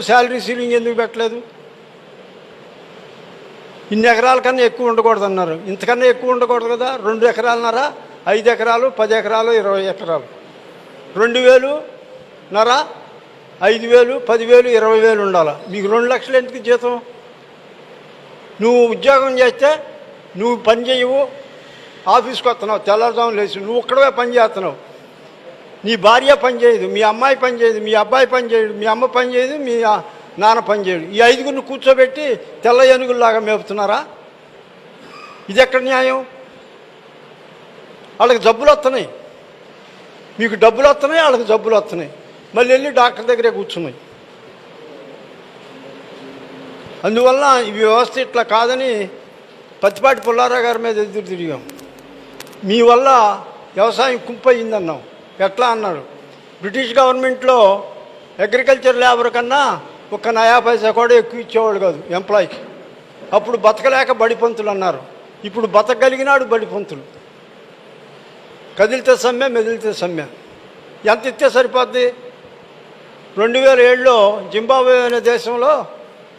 Salary ceiling ఎందుకు పెట్టలేదు? ఇన్ని ఎకరాల కన్నా ఎక్కువ ఉండకూడదు అన్నారు. ఇంతకన్నా ఎక్కువ ఉండకూడదు కదా? రెండు ఎకరాలన్నర? ఐదు ఎకరాలు పది ఎకరాలు ఇరవై ఎకరాలు. రెండు వేలు నర? ఐదు వేలు పదివేలు ఇరవై వేలు ఉండాలి? మీకు రెండు లక్షలు ఎందుకు జీతం? నువ్వు ఉద్యోగం చేస్తే నువ్వు పని చేయవు ఆఫీస్కి వస్తున్నావు తెల్లవారుజాము లేచి నువ్వు ఒక్కడవే పని చేస్తున్నావు. నీ భార్య పని చేయదు మీ అమ్మాయి పని చేయదు మీ అబ్బాయి పని చేయడు మీ అమ్మ పనిచేయదు మీ నాన్న పనిచేయడు ఈ ఐదుగురిని కూర్చోబెట్టి తెల్ల ఏనుగుల్లాగా మేపుతున్నారా? ఇది ఎక్కడ న్యాయం? వాళ్ళకి జబ్బులు వస్తున్నాయి. మీకు డబ్బులు వస్తున్నాయి వాళ్ళకి జబ్బులు వస్తున్నాయి. మళ్ళీ వెళ్ళి డాక్టర్ దగ్గరే కూర్చున్నాయి. అందువల్ల ఈ వ్యవస్థ ఇట్లా కాదని పత్తిపాటి పుల్లారావు గారి మీద ఎదురు తిరిగాం. మీ వల్ల వ్యవసాయం కుంపయిందన్నాం ఎట్లా అన్నారు బ్రిటిష్ గవర్నమెంట్లో అగ్రికల్చర్ లేబర్ కన్నా ఒక నయా పైసా కూడా ఎక్కువ ఇచ్చేవాళ్ళు కాదు ఎంప్లాయీకి. అప్పుడు బతకలేక బడిపంతులు అన్నారు. ఇప్పుడు బతకగలిగినాడు బడిపంతులు కదిలితే సమ్మె మెదిలితే సమ్మె. ఎంత ఇస్తే సరిపోద్ది? రెండు వేల ఏడులో జింబాబే అనే దేశంలో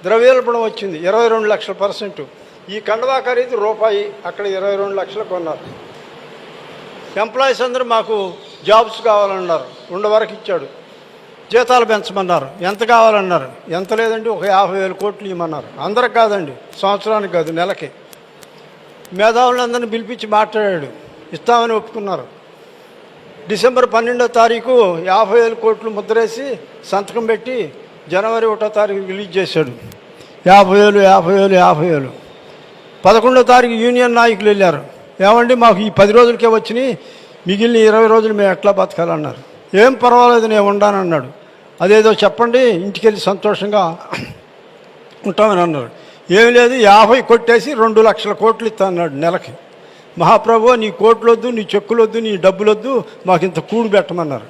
ద్రవ్యోల్బణం వచ్చింది ఇరవై రెండు లక్షల పర్సెంట్. ఈ కండవా ఖరీదు రూపాయి అక్కడ ఇరవై రెండు లక్షలు కొన్నారు. ఎంప్లాయీస్ అందరూ మాకు జాబ్స్ కావాలన్నారు. రెండు వరకు ఇచ్చాడు. జీతాలు పెంచమన్నారు. ఎంత కావాలన్నారు? ఎంత లేదండి ఒక యాభై వేల కోట్లు ఇవ్వమన్నారు. అందరికి కాదండి సంవత్సరానికి కాదు నెలకి. మేధావులందరినీ పిలిపించి మాట్లాడాడు. ఇస్తామని ఒప్పుకున్నారు. డిసెంబర్ పన్నెండో తారీఖు యాభై వేల కోట్లు ముద్రేసి సంతకం పెట్టి జనవరి ఒకటో తారీఖు రిలీజ్ చేశాడు. యాభై వేలు యాభై వేలు యాభై వేలు. పదకొండో తారీఖు యూనియన్ నాయకులు వెళ్ళారు. ఏమండి మాకు ఈ పది రోజులకే వచ్చినాయి మిగిలిన ఇరవై రోజులు మేము ఎట్లా బతకాలన్నారు? ఏం పర్వాలేదు నేను ఉండానన్నాడు. అదేదో చెప్పండి ఇంటికి వెళ్ళి సంతోషంగా ఉంటామని అన్నాడు. ఏమి లేదు యాభై కొట్టేసి రెండు లక్షల కోట్లు ఇస్తా అన్నాడు నెలకి. మహాప్రభు నీ కోట్లు వద్దు నీ చెక్కులు వద్దు నీ డబ్బులు వద్దు మాకు ఇంత కూడు పెట్టమన్నారు.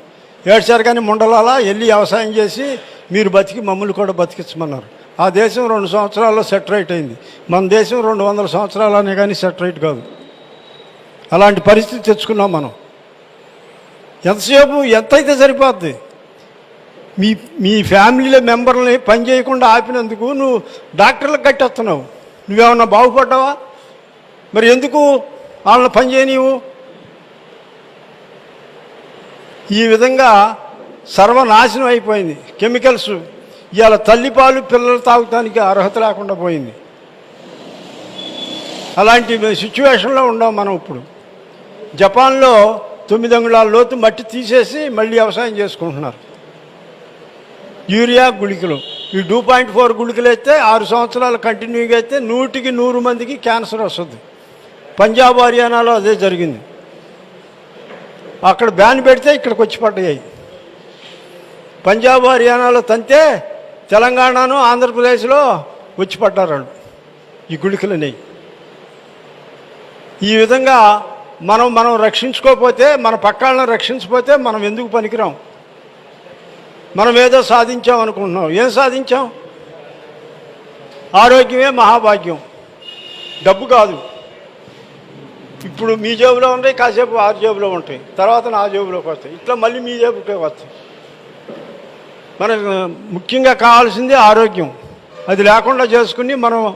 ఏడ్చారు కానీ ముండలాలా వెళ్ళి వ్యవసాయం చేసి మీరు బతికి మమ్మల్ని కూడా బతికించమన్నారు. ఆ దేశం రెండు సంవత్సరాల్లో సెటరైట్ అయింది. మన దేశం రెండు వందల సంవత్సరాలనే కానీ సెటరైట్ కాదు. అలాంటి పరిస్థితి తెచ్చుకున్నాం మనం. ఎంతసేపు ఎంతైతే సరిపోద్ది? మీ మీ ఫ్యామిలీలో మెంబర్ని పని చేయకుండా ఆపినందుకు నువ్వు డాక్టర్లకు కట్టేస్తున్నావు. నువ్వేమన్నా బాగుపడ్డావా? మరి ఎందుకు వాళ్ళని పని చేయనీవు ఈ విధంగా సర్వనాశనం అయిపోయింది. కెమికల్స్ ఇవాళ తల్లిపాలు పిల్లలు తాగుతానికి అర్హత లేకుండా పోయింది. అలాంటి సిచ్యువేషన్లో ఉన్నాం మనం ఇప్పుడు. జపాన్లో తొమ్మిది అంగుళాల లోతు మట్టి తీసేసి మళ్ళీ వ్యవసాయం చేసుకుంటున్నారు. యూరియా గుళికలు. ఈ టూ పాయింట్ ఫోర్ గుళికలు అయితే ఆరు సంవత్సరాలు కంటిన్యూగా అయితే నూటికి నూరు మందికి క్యాన్సర్ వస్తుంది. పంజాబ్ హర్యానాలో అదే జరిగింది. అక్కడ బ్యాన్ పెడితే ఇక్కడికి వచ్చి పడ్డాయి. పంజాబ్ హర్యానాలో తంతే తెలంగాణను ఆంధ్రప్రదేశ్లో వచ్చి పడ్డారు ఈ గుళికలని ఈ విధంగా మనం మనం రక్షించుకోకపోతే మన పక్కాళ్ళని రక్షించకపోతే మనం ఎందుకు పనికిరాం? మనం ఏదో సాధించాం అనుకుంటున్నాం. ఏం సాధించాం? ఆరోగ్యమే మహాభాగ్యం. డబ్బు కాదు. ఇప్పుడు మీ జేబులో ఉంటాయి కాసేపు ఆరు జేబులో ఉంటాయి. తర్వాత నా జేబులోకి వస్తాయి. ఇట్లా మళ్ళీ మీ జేబుకే వస్తాయి. మనకు ముఖ్యంగా కావాల్సింది ఆరోగ్యం. అది లేకుండా చేసుకుని మనం